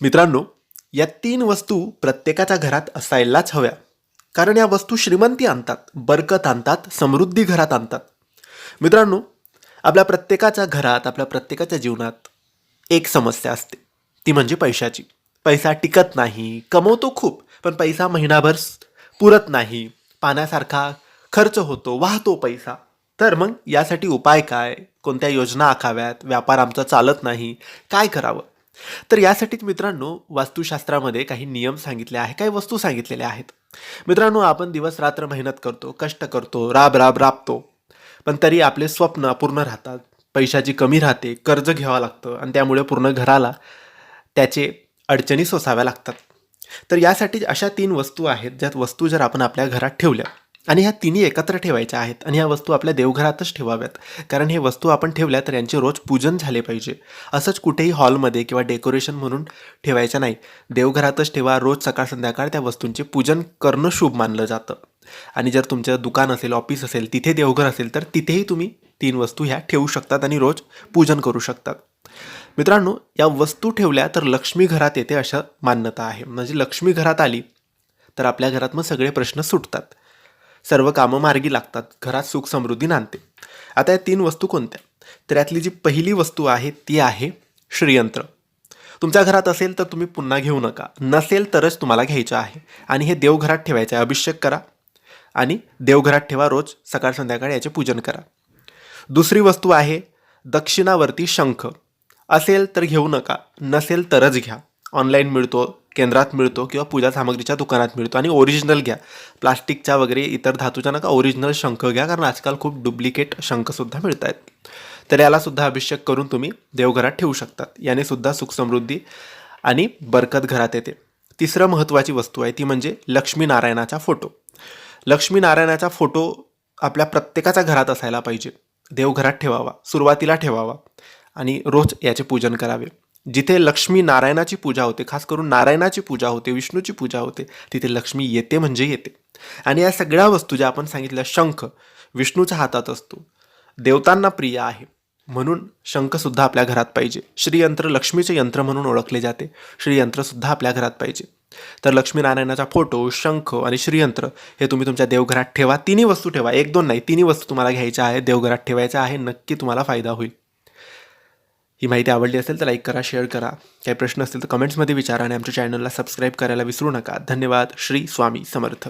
मित्रांनो या तीन वस्तू प्रत्येकाच्या घरात असायलाच हव्या. कारण या वस्तू श्रीमंती आणतात बरकत आणतात समृद्धी घरात आणतात. मित्रांनो आपल्या प्रत्येकाच्या घरात आपल्या प्रत्येकाच्या जीवनात एक समस्या असते. ती म्हणजे पैशाची. पैसा टिकत नाही कमवतो खूप पण पैसा महिनाभर पुरत नाही. पाण्यासारखा खर्च होतो वाहतो पैसा. तर मग यासाठी उपाय काय? कोणत्या योजना आखाव्यात? व्यापार आमचा चालत नाही. काय करावं? तर यासाठीच मित्रांनो वास्तुशास्त्रामध्ये काही नियम सांगितले आहे काही वस्तू सांगितलेल्या आहेत. मित्रांनो आपण दिवस रात्र मेहनत करतो कष्ट करतो राब राब राबतो. पण तरी आपले स्वप्न पूर्ण राहतात. पैशाची कमी राहते कर्ज घ्यावं लागतं आणि त्यामुळे पूर्ण घराला त्याचे अडचणी सोसाव्या लागतात. तर यासाठी अशा तीन वस्तू आहेत ज्यात वस्तू जर आपण आपल्या घरात ठेवल्या आणि ह्या तिन्ही एकत्र ठेवायच्या आहेत आणि ह्या वस्तू आपल्या देवघरातच ठेवाव्यात. कारण हे वस्तू आपण ठेवल्या तर यांचे रोज पूजन झाले पाहिजे. असंच कुठेही हॉलमध्ये किंवा डेकोरेशन म्हणून ठेवायचं नाही. देवघरातच ठेवा रोज सकाळ संध्याकाळ त्या वस्तूंचे पूजन करणं शुभ मानलं जातं. आणि जर तुमचं दुकान असेल ऑफिस असेल तिथे देवघर असेल तर तिथेही तुम्ही तीन वस्तू ह्या ठेवू शकतात आणि रोज पूजन करू शकतात. मित्रांनो या वस्तू ठेवल्या तर लक्ष्मी घरात येते अशा मान्यता आहे. म्हणजे लक्ष्मी घरात आली तर आपल्या घरात मग सगळे प्रश्न सुटतात. सर्व कामं मार्गी लागतात घरात सुख समृद्धी नांदते. आता या तीन वस्तू कोणत्या? तर यातली जी पहिली वस्तू आहे ती आहे श्रीयंत्र. तुमच्या घरात असेल तर तुम्ही पुन्हा घेऊ नका. नसेल तरच तुम्हाला घ्यायचं आहे. आणि हे देवघरात ठेवायचं आहे. अभिषेक करा. आणि देवघरात ठेवा रोज सकाळ संध्याकाळ याचे पूजन करा. दुसरी वस्तू आहे दक्षिणावरती शंख. असेल तर घेऊ नका नसेल तरच घ्या. ऑनलाईन मिळतो केंद्रात मिळतो किंवा पूजा सामग्रीच्या दुकानात मिळतो. आणि ओरिजिनल घ्या. प्लास्टिकच्या वगैरे इतर धातूच्या नका ओरिजिनल शंख घ्या कारण आजकाल खूप डुप्लिकेट शंखसुद्धा मिळत आहेत तर यालासुद्धा अभिषेक करून तुम्ही देवघरात ठेवू शकतात. याने सुद्धा आणि बरकत घरात येते. तिसरं महत्त्वाची वस्तू आहे ती म्हणजे लक्ष्मीनारायणाचा फोटो. लक्ष्मीनारायणाचा फोटो आपल्या प्रत्येकाच्या घरात असायला पाहिजे. देवघरात ठेवावा सुरुवातीला ठेवावा आणि रोज याचे पूजन करावे. जिथे लक्ष्मी नारायणाची पूजा होते खास करून नारायणाची पूजा होते विष्णूची पूजा होते तिथे लक्ष्मी येते म्हणजे येते. आणि या सगळ्या वस्तू ज्या आपण सांगितल्या शंख विष्णूच्या हातात असतो देवतांना प्रिय आहे म्हणून शंखसुद्धा आपल्या घरात पाहिजे. श्रीयंत्र लक्ष्मीचे यंत्र म्हणून ओळखले जाते श्रीयंत्रसुद्धा आपल्या घरात पाहिजे. तर लक्ष्मीनारायणाचा फोटो शंख आणि श्रीयंत्र हे तुम्ही तुमच्या देवघरात ठेवा तिन्ही वस्तू ठेवा एक दोन नाही तिन्ही वस्तू तुम्हाला घ्यायच्या आहे देवघरात ठेवायच्या आहे नक्की तुम्हाला फायदा होईल. ही माहिती आवडली असेल तर लाईक करा शेअर करा. काही प्रश्न असतील तर कमेंट्समध्ये विचारा आणि आमच्या चॅनलला सबस्क्राईब करायला विसरू नका. धन्यवाद. श्री स्वामी समर्थ.